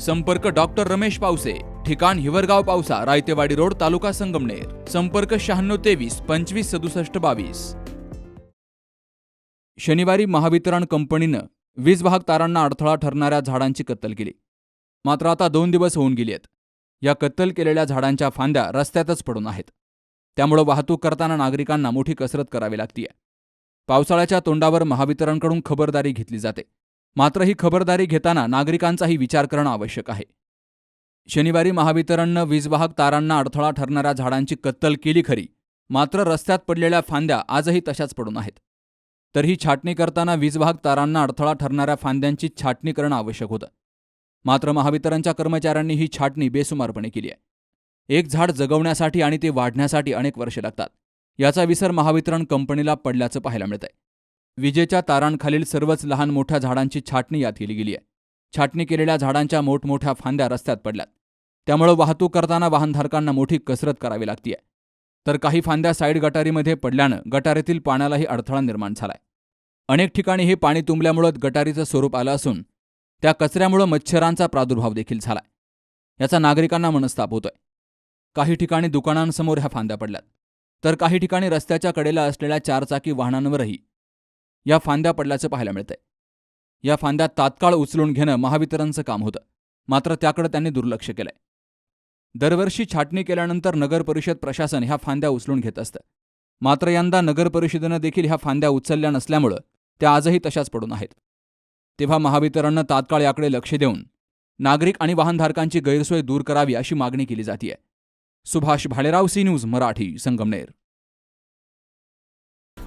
संपर्क डॉक्टर रमेश पावसे ठिकाण हिवरगाव पावसा रायतेवाडी रोड तालुका संगमनेर. संपर्क शहाण्णव तेवीस पंचवीस सदुसष्ट बावीस. शनिवारी महावितरण कंपनीनं वीज वाहक तारांना अडथळा ठरणाऱ्या झाडांची कत्तल केली. मात्र आता दोन दिवस होऊन गेली आहेत या कत्तल केलेल्या झाडांच्या फांद्या रस्त्यातच पडून आहेत. त्यामुळं वाहतूक करताना नागरिकांना मोठी कसरत करावी लागतीये. पावसाळ्याच्या तोंडावर महावितरणकडून खबरदारी घेतली जाते. मात्र ही खबरदारी घेताना नागरिकांचाही विचार करणं आवश्यक आहे. शनिवारी महावितरणनं वीजवाहक तारांना अडथळा ठरणाऱ्या झाडांची कत्तल केली खरी मात्र रस्त्यात पडलेल्या फांद्या आजही तशाच पडून आहेत. तर ही छाटणी करताना वीजवाहक तारांना अडथळा ठरणाऱ्या फांद्यांची छाटणी करणं आवश्यक होतं. मात्र महावितरणच्या कर्मचाऱ्यांनी ही छाटणी बेसुमारपणे केली आहे. एक झाड जगवण्यासाठी आणि ते वाढण्यासाठी अनेक वर्षे लागतात. याचा विसर महावितरण कंपनीला पडल्याचं पाहायला मिळतंय. विजेच्या तारांखालील सर्वच लहान मोठ्या झाडांची छाटणी यात केली गेली आहे. छाटणी केलेल्या झाडांच्या मोठमोठ्या फांद्या रस्त्यात पडल्यात. त्यामुळे वाहतूक करताना वाहनधारकांना मोठी कसरत करावी लागतीये. तर काही फांद्या साईड गटारीमध्ये पडल्यानं गटारीतील पाण्यालाही अडथळा निर्माण झालाय. अनेक ठिकाणी हे पाणी तुंबल्यामुळं गटारीचं स्वरूप आलं असून त्या कचऱ्यामुळं मच्छरांचा प्रादुर्भाव देखील झालाय. याचा नागरिकांना मनस्ताप होतोय. काही ठिकाणी दुकानांसमोर ह्या फांद्या पडल्यात. तर काही ठिकाणी रस्त्याच्या कडेला असलेल्या चारचाकी वाहनांवरही या फांद्या पडल्याचं पाहायला मिळतंय. या फांद्या तात्काळ उचलून घेणं महावितरणचं काम होतं. मात्र त्याकडे त्यांनी दुर्लक्ष केलंय. दरवर्षी छाटणी केल्यानंतर नगर परिषद प्रशासन ह्या फांद्या उचलून घेत असतं. मात्र यंदा नगर परिषदेनं देखील ह्या फांद्या उचलल्या नसल्यामुळं त्या आजही तशाच पडून आहेत. तेव्हा महावितरणनं तात्काळ याकडे लक्ष देऊन नागरिक आणि वाहनधारकांची गैरसोय दूर करावी अशी मागणी केली जातीये. Subhash Bhalerao C news Marathi Sangamner.